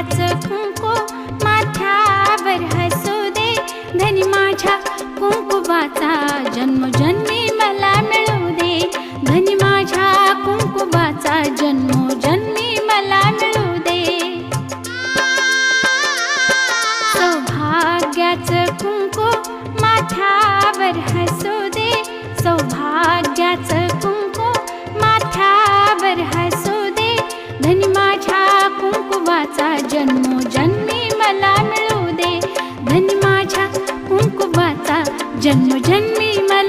सौभाग्याचं कुंकू माथ्यावर हसू दे. धनी माझ्या कुंकुबाचा जन्मोजन्मी मला मिळू दे. धनी माझ्या कुंकुबाचा जन्मोजन्मी मला मिळू दे. सौभाग्याचं कुंकू माथ्यावर हसू दे. सौभाग्याचं कुंकुवाचा जन्मोजन्मी मला मिळू दे. धन माझ्या कुंकुवाचा जन्मोजन्मी मला